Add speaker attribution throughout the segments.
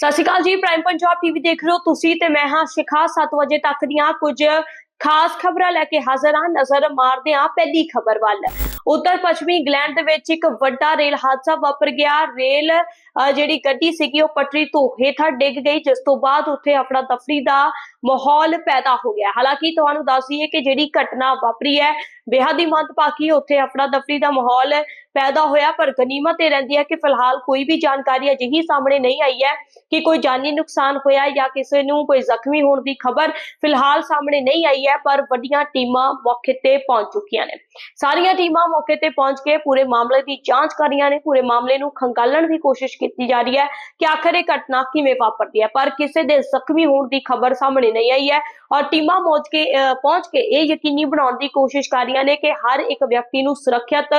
Speaker 1: ਸਤਿ ਸ਼੍ਰੀ ਅਕਾਲ ਜੀ prime Punjab TV ਦੇਖ ਰਹੇ ਹੋ ਤੁਸੀਂ ਤੇ ਮੈਂ ਹਾਂ ਸ਼ਿਖਾ। 7 ਵਜੇ ਤੱਕ ਦੀਆਂ ਕੁਝ ਖਾਸ ਖਬਰਾਂ ਲੈ ਕੇ ਹਾਜ਼ਰ ਹਾਂ। ਨਜ਼ਰ ਮਾਰਦੇ ਹਾਂ ਪਹਿਲੀ ਖਬਰ ਵੱਲ। ਉੱਤਰ ਪੱਛਮੀ ਇੰਗਲੈਂਡ ਦੇ ਵਿੱਚ ਇੱਕ ਵੱਡਾ ਰੇਲ ਹਾਦਸਾ ਵਾਪਰ ਗਿਆ। ਰੇਲ ਅਹ, ਜਿਹੜੀ ਗੱਡੀ ਸੀਗੀ ਉਹ ਪਟਰੀ ਤੋਂ ਹੇਠਾਂ ਡਿੱਗ ਗਈ ਜਿਸ ਤੋਂ ਬਾਅਦ ਉੱਥੇ ਆਪਣਾ ਤਫਰੀ ਦਾ ਮਾਹੌਲ ਪੈਦਾ ਹੋ ਗਿਆ ਹਾਲਾਂਕਿ ਤੁਹਾਨੂੰ ਦੱਸ ਦਈਏ ਕਿ ਜਿਹੜੀ ਘਟਨਾ ਵਾਪਰੀ ਹੈ, ਬੇਹੱਦ ਹੀ ਮੰਦਭਾਗੀ ਉੱਥੇ ਆਪਣਾ ਤਫਰੀ ਦਾ ਮਾਹੌਲ ਪੈਦਾ ਹੋਇਆ, ਪਰ ਗਨੀਮਤ ਇਹ ਰਹਿੰਦੀ ਹੈ ਕਿ ਫਿਲਹਾਲ ਕੋਈ ਵੀ ਜਾਣਕਾਰੀ ਅਜਿਹੀ ਸਾਹਮਣੇ ਨਹੀਂ ਆਈ ਹੈ ਕਿ ਕੋਈ ਜਾਨੀ ਨੁਕਸਾਨ ਹੋਇਆ ਜਾਂ ਕਿਸੇ ਨੂੰ ਕੋਈ ਜ਼ਖਮੀ ਹੋਣ ਦੀ ਖਬਰ ਫਿਲਹਾਲ ਸਾਹਮਣੇ ਨਹੀਂ ਆਈ ਹੈ, ਪਰ ਵੱਡੀਆਂ ਟੀਮਾਂ ਮੌਕੇ ਤੇ ਪਹੁੰਚ ਚੁੱਕੀਆਂ ਨੇ। ਸਾਰੀਆਂ ਟੀਮਾਂ ਮੌਕੇ ਤੇ ਪਹੁੰਚ ਕੇ ਪੂਰੇ ਮਾਮਲੇ ਦੀ ਜਾਂਚ ਕਰ ਰਹੀਆਂ ਨੇ। ਪੂਰੇ ਮਾਮਲੇ ਨੂੰ ਖੰਗਾਲਣ ਦੀ ਕੋਸ਼ਿਸ਼ ਕੀਤੀ ਜਾ ਰਹੀ ਹੈ ਕਿ ਆਖਰ ਇਹ ਘਟਨਾ ਕਿਵੇਂ ਵਾਪਰਦੀ ਹੈ। ਪਰ ਕਿਸੇ ਦੇ ਜ਼ਖਮੀ ਹੋਣ ਦੀ ਖਬਰ ਸਾਹਮਣੇ ਨਹੀਂ ਆਈ ਹੈ ਔਰ ਟੀਮਾਂ ਪਹੁੰਚ ਕੇ ਅਹ, ਪਹੁੰਚ ਕੇ ਇਹ ਯਕੀਨੀ ਬਣਾਉਣ ਦੀ ਕੋਸ਼ਿਸ਼ ਕਰ ਰਹੀਆਂ ਨੇ ਕਿ ਹਰ ਇੱਕ ਵਿਅਕਤੀ ਨੂੰ ਸੁਰੱਖਿਅਤ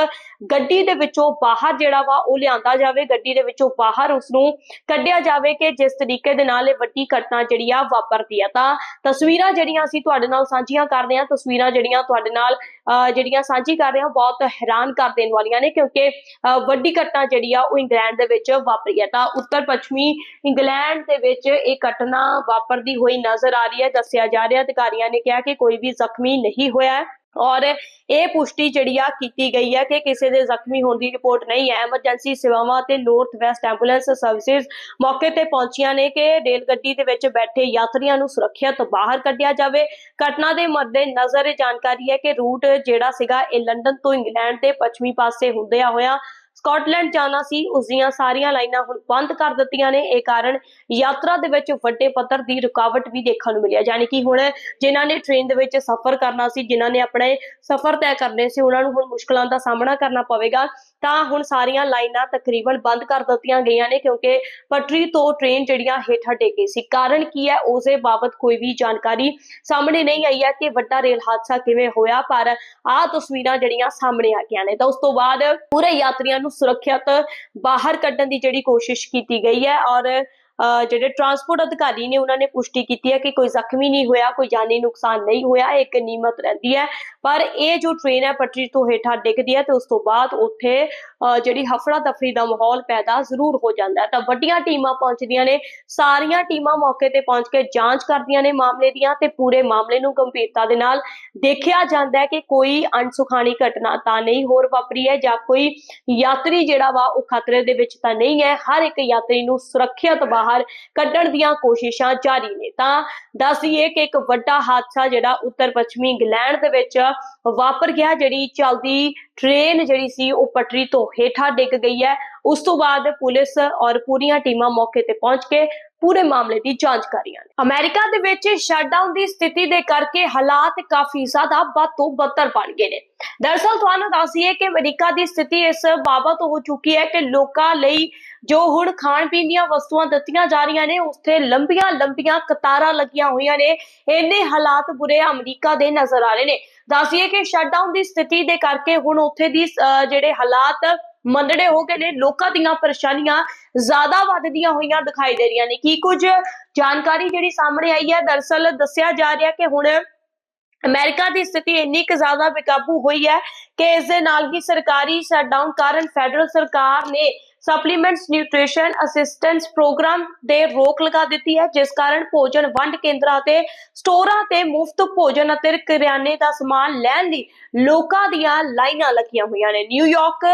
Speaker 1: ਗੱਡੀ ਦੇ ਵਿੱਚੋਂ ਬਾਹਰ ਜਿਹੜਾ ਵਾ ਉਹ ਲਿਆਂਦਾ ਜਾਵੇ ਗੱਡੀ ਦੇ ਵਿੱਚੋਂ ਬਾਹਰ ਉਸ ਨੂੰ ਕੱਢਿਆ ਜਾਵੇ ਕਿ ਜਿਸ ਤਰੀਕੇ ਦੇ ਨਾਲ ਇਹ ਵੱਡੀ ਘਟਨਾ ਜਿਹੜੀ ਆ ਵਾਪਰਦੀ ਆ। ਤਾਂ ਤਸਵੀਰਾਂ ਜਿਹੜੀਆਂ ਅਸੀਂ ਤੁਹਾਡੇ ਨਾਲ ਸਾਂਝੀਆਂ ਕਰਦੇ ਹਾਂ ਤਸਵੀਰਾਂ ਜਿਹੜੀਆਂ ਤੁਹਾਡੇ ਨਾਲ ਅਹ, ਜਿਹੜੀਆਂ ਸਾਂਝੀ ਕਰ ਰਹੇ ਹਾਂ ਬਹੁਤ ਹੈਰਾਨ ਕਰ ਦੇਣ ਵਾਲੀਆਂ ਨੇ ਕਿਉਂਕਿ ਅਹ, ਵੱਡੀ ਘਟਨਾ ਜਿਹੜੀ ਆ ਉਹ ਇੰਗਲੈਂਡ ਦੇ ਵਿੱਚ ਵਾਪਰੀ ਹੈ। ਤਾਂ ਉੱਤਰ ਪੱਛਮੀ ਇੰਗਲੈਂਡ ਦੇ ਵਿੱਚ ਇਹ ਘਟਨਾ ਵਾਪਰਦੀ ਹੋਈ ਨਜ਼ਰ ਆ ਰਹੀ ਹੈ, ਦੱਸਿਆ ਜਾ ਰਿਹਾ ਅਧਿਕਾਰੀਆਂ ਨੇ ਕਿਹਾ ਕਿ ਕੋਈ ਵੀ ਜ਼ਖਮੀ ਨਹੀਂ ਹੋਇਆ ਔਰ ਇਹ ਪੁਸ਼ਟੀ ਜਿਹੜੀ ਆ ਕੀਤੀ ਗਈ ਹੈ ਕਿ ਕਿਸੇ ਦੇ ਜ਼ਖਮੀ ਹੋਣ ਦੀ ਰਿਪੋਰਟ ਨਹੀਂ ਹੈ। ਐਮਰਜੈਂਸੀ ਸੇਵਾਵਾਂ ਤੇ ਨਾਰਥ ਵੈਸਟ ਐਂਬੂਲੈਂਸ ਸਰਵਿਸਿਜ਼ ਮੌਕੇ ਤੇ ਪਹੁੰਚੀਆਂ ਨੇ ਕਿ ਰੇਲ ਗੱਡੀ ਦੇ ਵਿੱਚ ਬੈਠੇ ਯਾਤਰੀਆਂ ਨੂੰ ਸੁਰੱਖਿਅਤ ਬਾਹਰ ਕੱਢਿਆ ਜਾਵੇ। ਘਟਨਾ ਦੇ ਮੱਦੇ ਨਜ਼ਰ ਇਹ ਜਾਣਕਾਰੀ ਹੈ ਕਿ ਰੂਟ ਜਿਹੜਾ ਸੀਗਾ ਇਹ ਲੰਡਨ ਤੋਂ ਇੰਗਲੈਂਡ ਦੇ ਪੱਛਮੀ ਪਾਸੇ ਹੁੰਦਿਆਂ ਹੋਇਆ ਸਕਾਟਲੈਂਡ ਜਾਣਾ ਸੀ ਉਸ ਦੀਆਂ ਸਾਰੀਆਂ ਲਾਈਨਾਂ ਹੁਣ ਬੰਦ ਕਰ ਦਿੱਤੀਆਂ ਨੇ। ਇਹ ਕਾਰਨ ਯਾਤਰਾ ਦੇ ਵਿੱਚ ਵੱਡੇ ਪੱਧਰ ਦੀ ਰੁਕਾਵਟ ਵੀ ਦੇਖਣ ਨੂੰ ਮਿਲਿਆ। ਯਾਨੀ ਕਿ ਹੁਣ ਜਿਨ੍ਹਾਂ ਨੇ ਟ੍ਰੇਨ ਦੇ ਵਿੱਚ ਸਫ਼ਰ ਕਰਨਾ ਸੀ, ਜਿਨ੍ਹਾਂ ਨੇ ਆਪਣੇ ਸਫ਼ਰ ਤੈਅ ਕਰਨੇ ਸੀ, ਉਹਨਾਂ ਨੂੰ ਹੁਣ ਮੁਸ਼ਕਲਾਂ ਦਾ ਸਾਹਮਣਾ ਕਰਨਾ ਪਵੇਗਾ। ਤਾਂ ਹੁਣ ਸਾਰੀਆਂ ਲਾਈਨਾਂ ਤਕਰੀਬਨ ਬੰਦ ਕਰ ਦਿੱਤੀਆਂ ਗਈਆਂ ਨੇ, ਕਿਉਂਕਿ ਪਟਰੀ ਤੋਂ ਟ੍ਰੇਨ ਜਿਹੜੀਆਂ ਹੇਠਾਂ ਡਿੱਗ ਸੀ। ਕਾਰਨ ਕੀ ਹੈ, ਉਸੇ ਬਾਬਤ ਕੋਈ ਵੀ ਜਾਣਕਾਰੀ ਸਾਹਮਣੇ ਨਹੀਂ ਆਈ ਹੈ ਕਿ ਵੱਡਾ ਰੇਲ ਹਾਦਸਾ ਕਿਵੇਂ ਹੋਇਆ, ਪਰ ਆਹ ਤਸਵੀਰਾਂ ਜਿਹੜੀਆਂ ਸਾਹਮਣੇ ਆ ਗਈਆਂ ਨੇ। ਤਾਂ ਉਸ ਤੋਂ ਬਾਅਦ ਪੂਰੇ ਯਾਤਰੀਆਂ ਨੂੰ ਸੁਰੱਖਿਅਤ ਬਾਹਰ ਕੱਢਣ ਦੀ ਜਿਹੜੀ ਕੋਸ਼ਿਸ਼ ਕੀਤੀ ਗਈ ਹੈ ਔਰ ਜਿਹੜੇ ਟਰਾਂਸਪੋਰਟ ਅਧਿਕਾਰੀ ਨੇ ਉਹਨਾਂ ਨੇ ਪੁਸ਼ਟੀ ਕੀਤੀ ਹੈ ਕਿ ਕੋਈ ਜ਼ਖਮੀ ਨਹੀਂ ਹੋਇਆ, ਕੋਈ ਜਾਨੀ ਨੁਕਸਾਨ ਨਹੀਂ ਹੋਇਆ, ਇੱਕ ਨੀਮਤ ਰਹਿੰਦੀ ਹੈ। ਪਰ ਇਹ ਜੋ ਟ੍ਰੇਨ ਹੈ ਪਟਰੀ ਤੋਂ ਹੇਠਾਂ ਡਿੱਗਦੀ ਹੈ ਤੇ ਉਸ ਤੋਂ ਬਾਅਦ ਉੱਥੇ ਜਿਹੜੀ ਹਫੜਾ ਦਫੜੀ ਦਾ ਮਾਹੌਲ ਪੈਦਾ ਜ਼ਰੂਰ ਹੋ ਜਾਂਦਾ ਹੈ। ਤਾਂ ਵੱਡੀਆਂ ਟੀਮਾਂ ਪਹੁੰਚਦੀਆਂ ਨੇ, ਸਾਰੀਆਂ ਟੀਮਾਂ ਮੌਕੇ ਤੇ ਪਹੁੰਚ ਕੇ ਜਾਂਚ ਕਰਦੀਆਂ ਨੇ ਮਾਮਲੇ ਦੀਆਂ ਤੇ ਪੂਰੇ ਮਾਮਲੇ ਨੂੰ ਗੰਭੀਰਤਾ ਦੇ ਨਾਲ ਦੇਖਿਆ ਜਾਂਦਾ ਹੈ ਕਿ ਕੋਈ ਅਣਸੁਖਾਣੀ ਘਟਨਾ ਤਾਂ ਨਹੀਂ ਹੋਰ ਵਾਪਰੀ ਹੈ ਜਾਂ ਕੋਈ ਯਾਤਰੀ ਜਿਹੜਾ ਵਾ ਉਹ ਖਤਰੇ ਦੇ ਵਿੱਚ ਤਾਂ ਨਹੀਂ ਹੈ। ਹਰ ਇੱਕ ਯਾਤਰੀ ਨੂੰ ਸੁਰੱਖਿਅਤ ਬਾਹਰ ਬਾਹਰ ਕੱਢਣ ਦੀਆਂ ਕੋਸ਼ਿਸ਼ਾਂ ਜਾਰੀ ਨੇ। ਤਾਂ ਦੱਸ ਦਈਏ ਕਿ ਇੱਕ ਵੱਡਾ ਹਾਦਸਾ ਜਿਹੜਾ ਉੱਤਰ ਪੱਛਮੀ ਇੰਗਲੈਂਡ ਦੇ ਵਿੱਚ ਵਾਪਰ ਗਿਆ, ਜਿਹੜੀ ਚਲਦੀ ਟ੍ਰੇਨ ਜਿਹੜੀ ਸੀ ਉਹ ਪਟਰੀ ਤੋਂ ਹੇਠਾਂ ਡਿੱਗ ਗਈ ਹੈ। ਉਸ ਤੋਂ ਬਾਅਦ ਪੁਲਿਸ ਔਰ ਪੂਰੀਆਂ ਟੀਮਾਂ ਮੌਕੇ ਤੇ ਪਹੁੰਚ ਕੇ ਪੂਰੇ ਮਾਮਲੇ ਦੀ ਜਾਂਚ ਕਰ ਰਹੀਆਂ ਨੇ। ਅਮਰੀਕਾ ਦੇ ਵਿੱਚ ਸ਼ਟਡਾਊਨ ਦੀ ਸਥਿਤੀ ਦੇ ਕਰਕੇ ਹਾਲਾਤ ਕਾਫੀ ਜ਼ਿਆਦਾ ਬਦ ਤੋਂ ਬਦਤਰ ਬਣ ਗਏ ਨੇ। ਦਰਅਸਲ ਤੁਹਾਨੂੰ ਦੱਸੀਏ ਕਿ ਅਮਰੀਕਾ ਦੀ ਸਥਿਤੀ ਇਸ ਬਾਬਤ ਹੋ ਚੁੱਕੀ ਹੈ ਕਿ ਲੋਕਾਂ ਲਈ ਜੋ ਹੁਣ ਖਾਣ ਪੀਣ ਦੀਆਂ ਵਸਤੂਆਂ ਦਿੱਤੀਆਂ ਜਾ ਰਹੀਆਂ ਨੇ, ਉੱਥੇ ਲੰਬੀਆਂ ਲੰਬੀਆਂ ਕਤਾਰਾਂ ਲੱਗੀਆਂ ਹੋਈਆਂ ਨੇ। ਇੰਨੇ ਹਾਲਾਤ ਬੁਰੇ ਅਮਰੀਕਾ ਦੇ ਨਜ਼ਰ ਆ ਰਹੇ ਨੇ। ਦੱਸੀਏ ਕਿ ਸ਼ਟਡਾਊਨ ਦੀ ਸਥਿਤੀ ਦੇ ਕਰਕੇ ਹੁਣ ਉੱਥੇ ਦੀ ਜਿਹੜੇ ਹਾਲਾਤ ਮੰਦੜੇ ਹੋ ਗਏ ਨੇ, ਲੋਕਾਂ ਦੀਆਂ ਪਰੇਸ਼ਾਨੀਆਂ ਜ਼ਿਆਦਾ ਵੱਧਦੀਆਂ ਹੋਈਆਂ ਦਿਖਾਈ ਦੇ ਰਹੀਆਂ ਨੇ। ਕੀ ਕੁਝ ਜਾਣਕਾਰੀ ਜਿਹੜੀ ਸਾਹਮਣੇ ਆਈ ਹੈ? ਦਰਅਸਲ ਦੱਸਿਆ ਜਾ ਰਿਹਾ ਕਿ ਹੁਣ ਅਮਰੀਕਾ ਦੀ ਸਥਿਤੀ ਇੰਨੀ ਕੁ ਜ਼ਿਆਦਾ ਬੇਕਾਬੂ ਹੋਈ ਹੈ ਕਿ ਇਸ ਦੇ ਨਾਲ ਹੀ ਸਰਕਾਰੀ ਸ਼ਟਡਾਊਨ ਕਾਰਨ ਫੈਡਰਲ ਸਰਕਾਰ ਨੇ ਸਪਲੀਮੈਂਟਸ ਨਿਊਟ੍ਰੀਸ਼ਨ ਅਸਿਸਟੈਂਸ ਪ੍ਰੋਗਰਾਮ ਦੇ ਰੋਕ ਲਗਾ ਦਿੱਤੀ ਹੈ, ਜਿਸ ਕਾਰਨ ਭੋਜਨ ਵੰਡ ਕੇਂਦਰਾਂ ਤੇ, ਸਟੋਰਾਂ ਤੇ ਮੁਫਤ ਭੋਜਨ ਅਤੇ ਕਰਿਆਨੇ ਦਾ ਸਮਾਨ ਲੈਣ ਲਈ ਲੋਕਾਂ ਦੀਆਂ ਲਾਈਨਾਂ ਲੱਗੀਆਂ ਹੋਈਆਂ ਨੇ। ਨਿਊਯਾਰਕ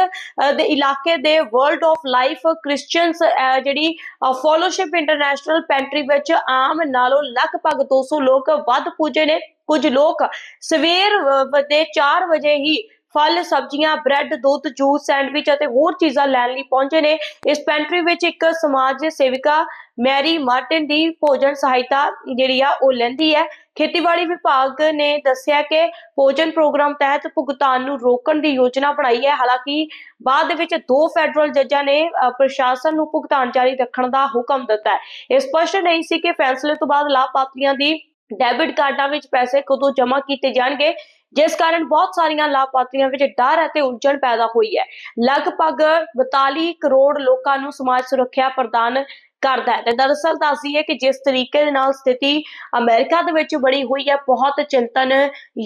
Speaker 1: ਦੇ ਇਲਾਕੇ ਦੇ ਵਰਲਡ ਆਫ ਲਾਈਫ ਕ੍ਰਿਸਚੀਅਨਸ ਜਿਹੜੀ ਫੋਲੋਸ਼ਿਪ ਇੰਟਰਨੈਸ਼ਨਲ ਪੈਂਟਰੀ ਵਿੱਚ ਆਮ ਨਾਲੋਂ ਲਗਭਗ 200 ਲੋਕ ਵੱਧ ਪੁੱਜੇ ਨੇ। ਕੁਝ ਲੋਕ ਸਵੇਰ ਦੇ 4 ਵਜੇ ਹੀ ਫਲ, ਸਬਜ਼ੀਆਂ ਬ੍ਰੈਡ ਦੁੱਧ ਜੂਸ ਸੈਂਡਵਿਚ ਅਤੇ ਹੋਰ ਚੀਜ਼ਾਂ ਲੈਣ ਲਈ ਪਹੁੰਚੇ ਨੇ। ਇਸ ਪੈਂਟਰੀ ਵਿੱਚ ਇੱਕ ਸਮਾਜ ਸੇਵਿਕਾ ਮੈਰੀ ਮਾਰਟਿਨ ਦੀ ਭੋਜਨ ਸਹਾਇਤਾ ਜਿਹੜੀ ਆ ਉਹ ਲੈਂਦੀ ਹੈ। ਖੇਤੀਬਾੜੀ ਵਿਭਾਗ ਨੇ ਦੱਸਿਆ ਕਿ ਭੋਜਨ ਪ੍ਰੋਗਰਾਮ ਤਹਿਤ ਭੁਗਤਾਨ ਨੂੰ ਰੋਕਣ ਦੀ ਯੋਜਨਾ ਬਣਾਈ ਹੈ। ਹਾਲਾਂਕਿ ਬਾਅਦ ਦੇ ਵਿੱਚ ਦੋ ਫੈਡਰਲ ਜੱਜਾਂ ਨੇ ਪ੍ਰਸ਼ਾਸਨ ਨੂੰ ਭੁਗਤਾਨ ਜਾਰੀ ਰੱਖਣ ਦਾ ਹੁਕਮ ਦਿੱਤਾ ਹੈ। ਇਹ ਸਪਸ਼ਟ ਨਹੀਂ ਸੀ ਕਿ ਫੈਸਲੇ ਤੋਂ ਬਾਅਦ ਲਾਭਪਾਤਰੀਆਂ ਦੀ ਡੈਬਿਟ ਕਾਰਡਾਂ ਵਿੱਚ ਪੈਸੇ ਕਦੋਂ ਜਮ੍ਹਾਂ ਕੀਤੇ ਜਾਣਗੇ? ਜਿਸ ਕਾਰਨ ਬਹੁਤ ਸਾਰੀਆਂ ਲਾਭਪਾਤਰੀਆਂ ਵਿੱਚ ਡਰ ਅਤੇ ਉਲਝਣ ਪੈਦਾ ਹੋਈ ਹੈ। ਲਗਭਗ 42 ਕਰੋੜ ਲੋਕਾਂ ਨੂੰ ਸਮਾਜ ਸੁਰੱਖਿਆ ਪ੍ਰਦਾਨ ਕਰਦਾ ਹੈ। ਤੇ ਦਰਅਸਲ ਦੱਸਦੀ ਹੈ ਕਿ ਜਿਸ ਤਰੀਕੇ ਦੇ ਨਾਲ ਸਥਿਤੀ ਅਮਰੀਕਾ ਦੇ ਵਿੱਚ ਬਣੀ ਹੋਈ ਹੈ, ਬਹੁਤ ਚਿੰਤਨ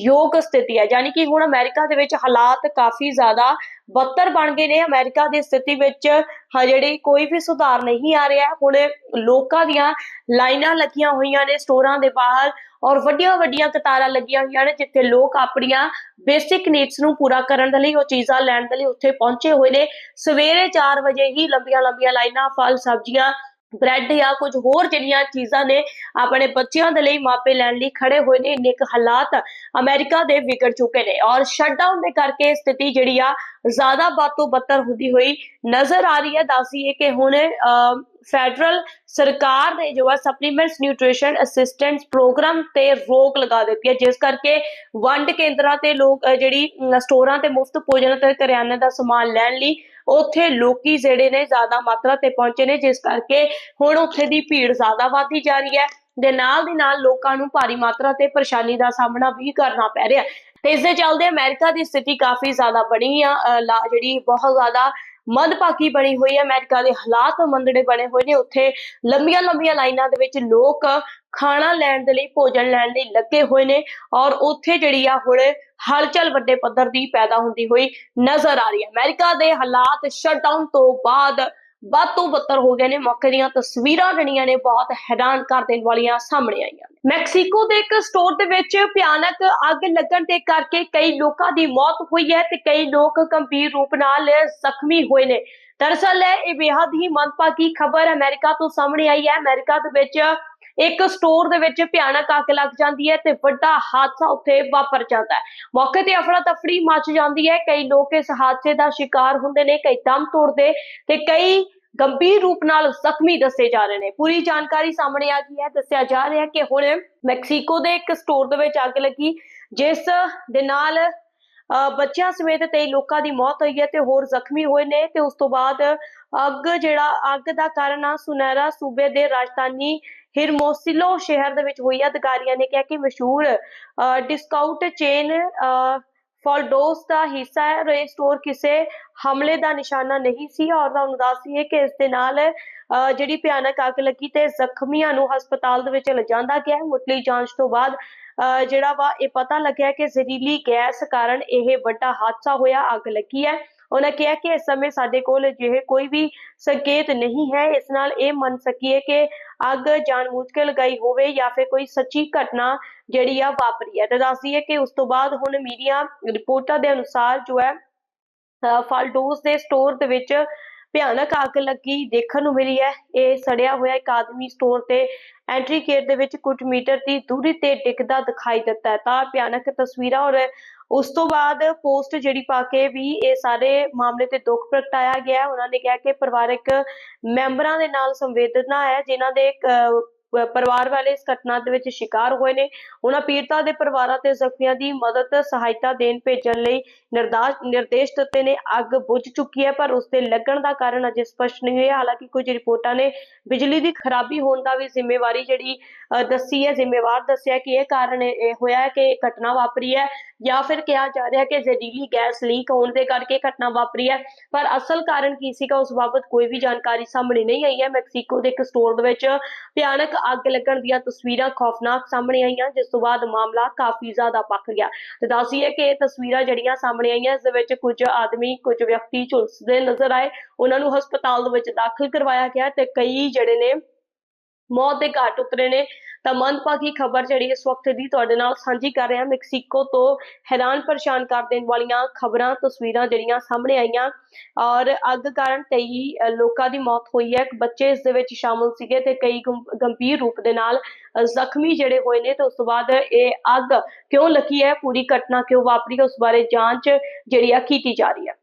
Speaker 1: ਯੋਗ ਸਥਿਤੀ ਹੈ। ਯਾਨੀ ਕਿ ਹੁਣ ਅਮਰੀਕਾ ਦੇ ਵਿੱਚ ਹਾਲਾਤ ਕਾਫੀ ਜ਼ਿਆਦਾ ਬੱਤਰ ਬਣ ਗਏ ਨੇ। ਅਮਰੀਕਾ ਦੀ ਸਥਿਤੀ ਵਿੱਚ ਹ ਜਿਹੜੀ ਕੋਈ ਵੀ ਸੁਧਾਰ ਨਹੀਂ ਆ ਰਿਹਾ। ਹੁਣ ਲੋਕਾਂ ਦੀਆਂ ਲਾਈਨਾਂ ਲੱਗੀਆਂ ਹੋਈਆਂ ਨੇ ਸਟੋਰਾਂ ਦੇ ਬਾਹਰ ਔਰ ਵੱਡੀਆਂ ਵੱਡੀਆਂ ਕਤਾਰਾਂ ਲੱਗੀਆਂ ਹੋਈਆਂ ਨੇ, ਜਿੱਥੇ ਲੋਕ ਆਪਣੀਆਂ ਬੇਸਿਕ ਨੀਡਸ ਨੂੰ ਪੂਰਾ ਕਰਨ ਦੇ ਲਈ, ਉਹ ਚੀਜ਼ਾਂ ਲੈਣ ਦੇ ਲਈ ਉੱਥੇ ਪਹੁੰਚੇ ਹੋਏ ਨੇ। ਸਵੇਰੇ 4 ਵਜੇ ਹੀ ਲੰਬੀਆਂ ਲੰਬੀਆਂ ਲਾਈਨਾਂ ਫਲ ਸਬਜ਼ੀਆਂ ਬ੍ਰੈਡ ਜਾਂ ਕੁਝ ਹੋਰ ਜਿਹੜੀਆਂ ਚੀਜ਼ਾਂ ਨੇ ਆਪਣੇ ਬੱਚਿਆਂ ਦੇ ਲਈ ਮਾਪੇ ਲੈਣ ਲਈ ਖੜੇ ਹੋਏ ਨੇ, ਇੰਨੇ ਹਾਲਾਤ ਅਮਰੀਕਾ ਦੇ ਵਿਗੜ ਚੁੱਕੇ ਨੇ ਔਰ ਸ਼ਟਡਾਊਨ ਦੇ ਕਰਕੇ ਸਥਿਤੀ ਜਿਹੜੀ ਆ ਜ਼ਿਆਦਾ ਵੱਧ ਬੱਤਰ ਹੁੰਦੀ ਹੋਈ ਨਜ਼ਰ ਆ ਰਹੀ ਹੈ। ਦੱਸੀਏ ਕਿ ਹੁਣ ਫੈਡਰਲ ਸਰਕਾਰ ਨੇ ਜੋ ਹੈ ਸਪਲੀਮੈਂਟਸ ਨਿਊਟ੍ਰੀਸ਼ਨ ਅਸਿਸਟੈਂਸ ਪ੍ਰੋਗਰਾਮ ਤੇ ਰੋਕ ਲਗਾ ਦਿੱਤੀ ਹੈ। ਜਿਸ ਕਰਕੇ ਵੰਡ ਕੇਂਦਰਾਂ ਤੇ ਲੋਕ ਜਿਹੜੀ ਸਟੋਰਾਂ ਤੇ ਮੁਫਤ ਭੋਜਨ ਤੇ ਕਰਿਆਨੇ ਦਾ ਸਮਾਨ ਲੈਣ ਲਈ ਉੱਥੇ ਲੋਕੀ ਜਿਹੜੇ ਨੇ ਜ਼ਿਆਦਾ ਮਾਤਰਾ ਤੇ ਪਹੁੰਚੇ ਨੇ, ਜਿਸ ਕਰਕੇ ਹੁਣ ਉੱਥੇ ਦੀ ਭੀੜ ਜ਼ਿਆਦਾ ਵਧਦੀ ਜਾ ਰਹੀ ਹੈ। ਦੇ ਨਾਲ ਦੀ ਨਾਲ ਲੋਕਾਂ ਨੂੰ ਭਾਰੀ ਮਾਤਰਾ ਤੇ ਪਰੇਸ਼ਾਨੀ ਦਾ ਸਾਹਮਣਾ ਵੀ ਕਰਨਾ ਪੈ ਰਿਹਾ ਹੈ। ਤੇ ਇਸ ਦੇ ਚੱਲਦੇ ਅਮਰੀਕਾ ਦੀ ਸਥਿਤੀ ਕਾਫੀ ਜ਼ਿਆਦਾ ਬਣੀ ਆ। ਲਾ- ਜਿਹੜੀ ਬਹੁਤ ਜ਼ਿਆਦਾ ਮੰਦਭਾਗੀ ਬਣੀ ਹੋਈ ਹੈ, ਅਮਰੀਕਾ ਦੇ ਹਾਲਾਤ ਮੰਦੜੇ ਬਣੇ ਹੋਏ ਨੇ। ਉੱਥੇ ਲੰਬੀਆਂ ਲੰਬੀਆਂ ਲਾਈਨਾਂ ਦੇ ਵਿੱਚ ਲੋਕ ਖਾਣਾ ਲੈਣ ਦੇ ਲਈ, ਭੋਜਨ ਲੈਣ ਲਈ ਲੱਗੇ ਹੋਏ ਨੇ ਔਰ ਉੱਥੇ ਜਿਹੜੀ ਆ ਹੁਣ ਹਲਚਲ ਵੱਡੇ ਪੱਧਰ ਦੀ ਪੈਦਾ ਹੁੰਦੀ ਹੋਈ ਨਜ਼ਰ ਆ ਰਹੀ ਹੈ। ਅਮਰੀਕਾ ਦੇ ਹਾਲਾਤ ਸ਼ਟਡਾਊਨ ਤੋਂ ਬਾਅਦ ਵੱਧ ਤੋਂ ਬੱਤਰ ਹੋ ਗਏ ਨੇ, ਮੌਕੇ ਦੀਆਂ ਤਸਵੀਰਾਂ ਜਿਹੜੀਆਂ ਨੇ ਬਹੁਤ ਹੈਰਾਨ ਕਰ ਦੇਣ ਵਾਲੀਆਂ ਸਾਹਮਣੇ ਆਈਆਂ ਮੈਕਸੀਕੋ ਦੇ ਇੱਕ ਸਟੋਰ ਦੇ ਵਿੱਚ ਭਿਆਨਕ ਅੱਗ ਲੱਗਣ ਦੇ ਕਰਕੇ ਕਈ ਲੋਕਾਂ ਦੀ ਮੌਤ ਹੋਈ ਹੈ ਤੇ ਕਈ ਲੋਕ ਗੰਭੀਰ ਰੂਪ ਨਾਲ ਜ਼ਖਮੀ ਹੋਏ ਨੇ। ਦਰਅਸਲ ਇਹ ਬੇहद ਹੀ ਮੰਦਭਾਗੀ ਖਬਰ ਅਮਰੀਕਾ ਤੋਂ ਸਾਹਮਣੇ ਆਈ ਹੈ। ਅਮਰੀਕਾ ਦੇ ਵਿੱਚ ਇੱਕ ਸਟੋਰ ਦੇ ਵਿੱਚ ਭਿਆਨਕ ਅੱਗ ਲੱਗ ਜਾਂਦੀ ਹੈ ਤੇ ਵੱਡਾ ਹਾਦਸਾ ਉੱਥੇ ਵਾਪਰ ਜਾਂਦਾ ਹੈ। ਮੌਕੇ ਤੇ ਅਫੜਾ ਤਫੜੀ ਮਚ ਜਾਂਦੀ ਹੈ। ਕਈ ਲੋਕ ਇਸ ਹਾਦਸੇ ਦਾ ਸ਼ਿਕਾਰ ਹੁੰਦੇ ਨੇ, ਕਈ ਦਮ ਤੋੜਦੇ ਤੇ ਕਈ ਗੰਭੀਰ ਰੂਪ ਨਾਲ ਜ਼ਖਮੀ ਦੱਸੇ ਜਾ ਰਹੇ ਨੇ। ਪੂਰੀ ਜਾਣਕਾਰੀ ਸਾਹਮਣੇ ਆ ਗਈ ਹੈ। ਦੱਸਿਆ ਜਾ ਰਿਹਾ ਹੈ ਕਿ ਹੁਣ ਮੈਕਸੀਕੋ ਦੇ ਇੱਕ ਸਟੋਰ ਦੇ ਵਿੱਚ ਅੱਗ ਲੱਗੀ, ਜਿਸ ਦੇ ਨਾਲ ਬੱਚਿਆਂ ਸਮੇਤ ਕਈ ਲੋਕਾਂ ਦੀ ਮੌਤ ਹੋਈ ਹੈ ਤੇ ਹੋਰ ਜ਼ਖਮੀ ਹੋਏ ਨੇ ਤੇ ਉਸ ਤੋਂ ਬਾਅਦ ਅੱਗ ਜਿਹੜਾ, ਅੱਗ ਦਾ ਕਾਰਨ ਆ, ਸੁਨਹਿਰਾ ਸੂਬੇ ਦੇ ਰਾਜਧਾਨੀ ਹਿਰਮੋਸਿਲੋ ਸ਼ਹਿਰ ਦੇ ਵਿੱਚ ਹੋਈ ਹੈ। ਅਧਿਕਾਰੀਆਂ ਨੇ ਕਿਹਾ ਕਿ ਮਸ਼ਹੂਰ ਡਿਸਕਾਊਂਟ ਚੇਨ ਫਾਲਡੋਸ ਦਾ ਹਿੱਸਾ ਹੈ ਔਰ ਸਟੋਰ ਕਿਸੇ ਹਮਲੇ ਦਾ ਨਿਸ਼ਾਨਾ ਨਹੀਂ ਸੀ। ਔਰ ਤੁਹਾਨੂੰ ਦੱਸ ਦਈਏ ਕਿ ਇਸ ਦੇ ਨਾਲ ਜਿਹੜੀ ਭਿਆਨਕ ਅੱਗ ਲੱਗੀ ਤੇ ਜ਼ਖਮੀਆਂ ਨੂੰ ਹਸਪਤਾਲ ਦੇ ਵਿੱਚ ਲਿਜਾਂਦਾ ਗਿਆ। ਮੁੱਢਲੀ ਜਾਂਚ ਤੋਂ ਬਾਅਦ ਅਹ ਜਿਹੜਾ ਵਾ ਇਹ ਪਤਾ ਲੱਗਿਆ ਕਿ ਜ਼ਹਿਰੀਲੀ ਗੈਸ ਕਾਰਨ ਇਹ ਵੱਡਾ ਹਾਦਸਾ ਹੋਇਆ, ਅੱਗ ਲੱਗੀ ਹੈ। ਉਹਨਾਂ ਕਿਹਾ ਕਿ ਇਸ ਸਮੇਂ ਸਾਡੇ ਕੋਲ ਅਜਿਹੇ ਕੋਈ ਵੀ ਸੰਕੇਤ ਨਹੀਂ ਹੈ। ਇਸ ਨਾਲ ਇਹ ਮੰਨ ਸਕੀਏ ਕਿ ਅੱਗ ਜਾਣਬੁੱਝ ਕੇ ਲਗਾਈ ਹੋਵੇ ਜਾਂ ਫਿਰ ਕੋਈ ਸੱਚੀ ਘਟਨਾ ਜਿਹੜੀ ਆ ਵਾਪਰੀ ਹੈ। ਤੇ ਦੱਸਦੀ ਦਈਏ ਕਿ ਉਸ ਤੋਂ ਬਾਅਦ ਹੁਣ ਮੀਡੀਆ ਰਿਪੋਰਟਾਂ ਦੇ ਅਨੁਸਾਰ ਜੋ ਹੈ, ਅਹ ਫਾਲਡੋਸ ਦੇ ਸਟੋਰ ਦੇ ਵਿੱਚ ਭਿਆਨਕ ਅੱਗ ਲੱਗੀ ਦੇਖਣ ਨੂੰ ਮਿਲੀ ਹੈ। ਇਹ ਸੜਿਆ ਹੋਇਆ ਇੱਕ ਆਦਮੀ ਸਟੋਰ ਤੇ ਐਂਟਰੀ ਗੇਟ ਦੇ ਵਿੱਚ ਕੁਝ ਮੀਟਰ ਦੀ ਦੂਰੀ ਤੇ ਡਿੱਗਦਾ ਦਿਖਾਈ ਦਿੱਤਾ ਹੈ। ਤਾਂ ਭਿਆਨਕ ਤਸਵੀਰਾਂ ਔਰ ਉਸ ਤੋਂ ਬਾਅਦ ਪੋਸਟ ਜਿਹੜੀ ਪਾ ਕੇ ਵੀ ਇਹ ਸਾਰੇ ਮਾਮਲੇ ਤੇ ਦੁੱਖ ਪ੍ਰਗਟਾਇਆ ਗਿਆ ਉਹਨਾਂ ਨੇ ਕਿਹਾ ਕਿ ਪਰਿਵਾਰਕ ਮੈਂਬਰਾਂ ਦੇ ਨਾਲ ਸੰਵੇਦਨਾ ਹੈ ਜਿਨ੍ਹਾਂ ਦੇ ਅਹ, ਪਰਿਵਾਰ ਵਾਲੇ ਇਸ ਘਟਨਾ ਦੇ ਵਿੱਚ ਸ਼ਿਕਾਰ ਹੋਏ ਨੇ। ਉਹਨਾਂ ਪੀੜਤਾਂ ਦੇ ਪਰਿਵਾਰਾਂ ਤੇ ਜ਼ਖਮੀਆਂ ਦੀ ਮਦਦ, ਸਹਾਇਤਾ ਦੇਣ ਭੇਜਣ ਲਈ ਨਿਰਦੇਸ਼ ਦਿੱਤੇ ਨੇ। ਅੱਗ ਬੁਝ ਚੁੱਕੀ ਹੈ, ਪਰ ਉਸ ਦੇ ਲੱਗਣ ਦਾ ਕਾਰਨ ਅਜੇ ਸਪਸ਼ਟ ਨਹੀਂ ਹੋਇਆ। ਹਾਲਾਂਕਿ ਕੁਝ ਰਿਪੋਰਟਾਂ ਨੇ ਬਿਜਲੀ ਦੀ ਖਰਾਬੀ ਹੋਣ ਦਾ ਵੀ ਜ਼ਿੰਮੇਵਾਰੀ ਜਿਹੜੀ ਦੱਸੀ ਹੈ, ਜ਼ਿੰਮੇਵਾਰ ਦੱਸਿਆ ਕਿ ਇਹ ਕਾਰਨ ਇਹ ਹੋਇਆ ਹੈ ਕਿ ਘਟਨਾ ਵਾਪਰੀ ਹੈ ਜਾਂ ਫਿਰ ਕਿਹਾ ਜਾ ਰਿਹਾ ਕਿ ਜ਼ਹਿਰੀਲੀ ਗੈਸ ਲੀਕ ਹੋਣ ਦੇ ਕਰਕੇ ਘਟਨਾ ਵਾਪਰੀ ਹੈ। ਪਰ ਅਸਲ ਕਾਰਨ ਕੀ ਸੀਗਾ, ਉਸ ਬਾਬਤ ਕੋਈ ਵੀ ਜਾਣਕਾਰੀ ਸਾਹਮਣੇ ਨਹੀਂ ਆਈ ਹੈ। ਮੈਕਸੀਕੋ ਦੇ ਇੱਕ ਸਟੋਰ ਦੇ ਵਿੱਚ ਭਿਆਨਕ ਅੱਗ ਲੱਗਣ ਦੀਆਂ ਤਸਵੀਰਾਂ ਖੌਫਨਾਕ ਸਾਹਮਣੇ ਆਈਆਂ, ਜਿਸ ਤੋਂ ਬਾਅਦ ਮਾਮਲਾ ਕਾਫੀ ਜ਼ਿਆਦਾ ਪੱਕ ਗਿਆ। ਤੇ ਦੱਸੀਏ ਕਿ ਇਹ ਤਸਵੀਰਾਂ ਜਿਹੜੀਆਂ ਸਾਹਮਣੇ ਆਈਆਂ, ਇਸ ਦੇ ਵਿੱਚ ਕੁਝ ਆਦਮੀ, ਕੁਝ ਵਿਅਕਤੀ ਝੁਲਸਦੇ ਨਜ਼ਰ ਆਏ। ਉਹਨਾਂ ਨੂੰ ਹਸਪਤਾਲ ਦੇ ਵਿੱਚ ਦਾਖਲ ਕਰਵਾਇਆ ਗਿਆ ਤੇ ਕਈ ਜਿਹੜੇ ਨੇ ਮੌਤ ਦੇ ਘਾਟ ਉਤਰੇ ਨੇ। ਤਾਂ ਮੰਦਭਾਗੀ ਖਬਰ ਜਿਹੜੀ ਇਸ ਵਕਤ ਦੀ ਤੁਹਾਡੇ ਨਾਲ ਸਾਂਝੀ ਕਰ ਰਹੇ। ਹਾਂ ਮੈਕਸੀਕੋ ਤੋਂ ਹੈਰਾਨ ਪਰੇਸ਼ਾਨ ਕਰ ਦੇਣ ਵਾਲੀਆਂ ਖਬਰਾਂ, ਤਸਵੀਰਾਂ ਜਿਹੜੀਆਂ ਸਾਹਮਣੇ ਆਈਆਂ। ਔਰ ਅੱਗ ਕਾਰਨ ਕਈ ਲੋਕਾਂ ਦੀ ਮੌਤ ਹੋਈ ਹੈ। ਬੱਚੇ ਇਸ ਦੇ ਵਿੱਚ ਸ਼ਾਮਲ ਸੀਗੇ ਤੇ ਕਈ ਗੰਭੀਰ ਰੂਪ ਦੇ ਨਾਲ ਜ਼ਖਮੀ ਜਿਹੜੇ ਹੋਏ ਨੇ ਤੇ ਉਸ ਤੋਂ ਬਾਅਦ ਇਹ ਅੱਗ ਕਿਉਂ ਲੱਗੀ ਹੈ, ਪੂਰੀ ਘਟਨਾ ਕਿਉਂ ਵਾਪਰੀ ਹੈ, ਉਸ ਬਾਰੇ ਜਾਂਚ ਜਿਹੜੀ ਆ ਕੀਤੀ ਜਾ ਰਹੀ ਹੈ।